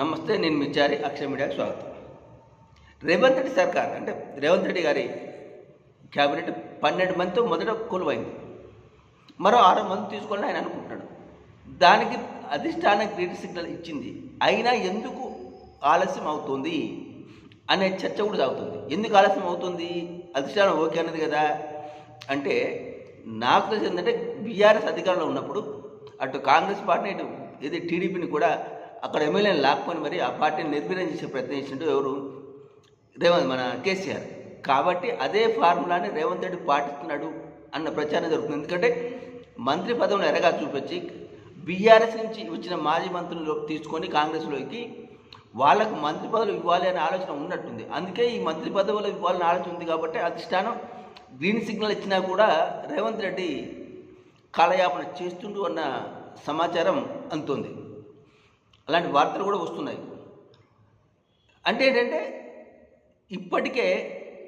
నమస్తే నేను మిచ్చారి అక్షయ మీడియాకి స్వాగతం. రేవంత్ రెడ్డి సర్కార్ అంటే రేవంత్ రెడ్డి గారి క్యాబినెట్ పన్నెండు మందితో మొదట కొలువైంది. మరో ఆరు మంది తీసుకోవాలని ఆయన అనుకుంటున్నాడు. దానికి అధిష్టానం గ్రీన్ సిగ్నల్ ఇచ్చింది. అయినా ఎందుకు ఆలస్యం అవుతుంది అనే చర్చ కూడా సాగుతుంది. ఎందుకు ఆలస్యం అవుతుంది? అధిష్టానం ఓకే అన్నది కదా. అంటే నాకు తెలిసి ఏంటంటే బీఆర్ఎస్ అధికారంలో ఉన్నప్పుడు అటు కాంగ్రెస్ పార్టీ ఇటు ఇది టీడీపీని కూడా అక్కడ ఎమ్మెల్యేని లాక్కొని మరి ఆ పార్టీని నిర్వీర్యం చేసే ప్రయత్నం ఎవరు? రేవంత్ మన కేసీఆర్. కాబట్టి అదే ఫార్ములాని రేవంత్ రెడ్డి పాటిస్తున్నాడు అన్న ప్రచారం జరుగుతుంది. ఎందుకంటే మంత్రి పదవిని ఎరగా చూపించి బీఆర్ఎస్ నుంచి వచ్చిన మాజీ మంత్రులు తీసుకొని కాంగ్రెస్లోకి వాళ్ళకు మంత్రి పదవులు ఇవ్వాలి అనే ఆలోచన ఉన్నట్టుంది. అందుకే ఈ మంత్రి పదవులు ఇవ్వాలని ఆలోచన ఉంది కాబట్టి అధిష్టానం గ్రీన్ సిగ్నల్ ఇచ్చినా కూడా రేవంత్ రెడ్డి కాలయాపన చేస్తుండు అన్న సమాచారం అందుతుంది. అలాంటి వార్తలు కూడా వస్తున్నాయి. అంటే ఏంటంటే ఇప్పటికే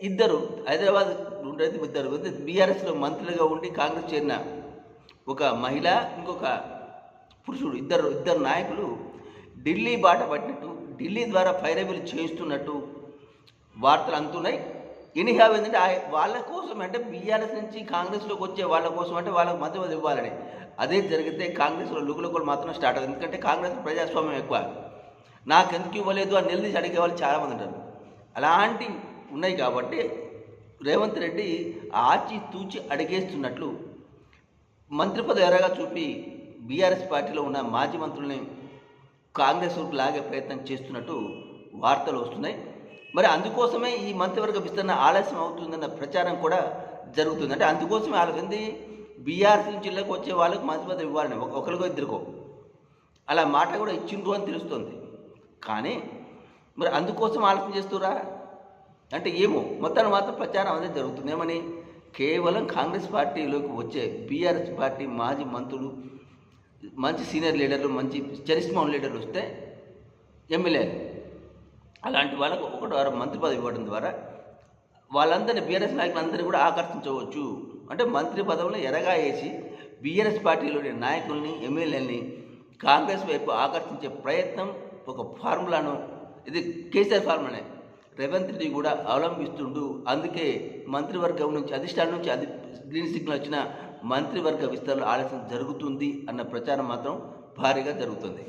ఇద్దరు హైదరాబాద్ ఉండేది ఇద్దరు బీఆర్ఎస్లో మంత్రులుగా ఉండి కాంగ్రెస్ చేరిన ఒక మహిళ ఇంకొక పురుషుడు ఇద్దరు ఇద్దరు నాయకులు ఢిల్లీ బాట పట్టినట్టు ఢిల్లీ ద్వారా ఫైరబిల్ చేయిస్తున్నట్టు వార్తలు అందుతున్నాయి. ఎనీహావ్ ఏంటంటే వాళ్ళ కోసం అంటే బీఆర్ఎస్ నుంచి కాంగ్రెస్లోకి వచ్చే వాళ్ళ కోసం అంటే వాళ్ళకి మద్దతు ఇవ్వాలని. అదే జరిగితే కాంగ్రెస్లో లుగులుగులు మాత్రం స్టార్ట్ అవుతుంది. ఎందుకంటే కాంగ్రెస్ ప్రజాస్వామ్యం ఎక్కువ. నాకెందుకు ఇవ్వలేదు అని నిలదీసి అడిగే వాళ్ళు చాలామంది ఉంటారు. అలాంటి ఉన్నాయి కాబట్టి రేవంత్ రెడ్డి ఆచి తూచి అడిగేస్తున్నట్లు మంత్రి పదవి ఎరగా చూపి బీఆర్ఎస్ పార్టీలో ఉన్న మాజీ మంత్రుల్ని కాంగ్రెస్ లాగే ప్రయత్నం చేస్తున్నట్టు వార్తలు వస్తున్నాయి. మరి అందుకోసమే ఈ మంత్రివర్గ విస్తరణ ఆలస్యం అవుతుందన్న ప్రచారం కూడా జరుగుతుంది. అంటే అందుకోసమే ఆలోచింది బీఆర్సీ జిల్లాకు వచ్చే వాళ్ళకి మంత్రిపదవి ఇవ్వాలని. ఒకరికో ఇద్దరికో. అలా మాట కూడా ఇచ్చిండ్రు అని తెలుస్తుంది. కానీ మరి అందుకోసం ఆలోచన చేస్తురా అంటే ఏమో. మొత్తాన్ని మాత్రం ప్రచారం అనేది జరుగుతుంది. ఏమని? కేవలం కాంగ్రెస్ పార్టీలోకి వచ్చే బీఆర్ఎస్ పార్టీ మాజీ మంత్రులు మంచి సీనియర్ లీడర్లు మంచి చరిస్మా లీడర్లు వస్తే ఎమ్మెల్యేలు. అలాంటి వాళ్ళకు ఒకటి వారు మంత్రి పదవి ఇవ్వడం ద్వారా వాళ్ళందరినీ బీఆర్ఎస్ నాయకులందరినీ కూడా ఆకర్షించవచ్చు. అంటే మంత్రి పదవులను ఎరగా వేసి బీఆర్ఎస్ పార్టీలోని నాయకుల్ని ఎమ్మెల్యేలని కాంగ్రెస్ వైపు ఆకర్షించే ప్రయత్నం ఒక ఫార్ములాను ఇది కేసీఆర్ ఫార్ములానే. రేవంత్ రెడ్డి కూడా అవలంబిస్తుండు. అందుకే మంత్రివర్గం నుంచి అధిష్టానం నుంచి అది గ్రీన్ సిగ్నల్ వచ్చిన మంత్రివర్గ విస్తరణ ఆలస్యం జరుగుతుంది అన్న ప్రచారం మాత్రం భారీగా జరుగుతుంది.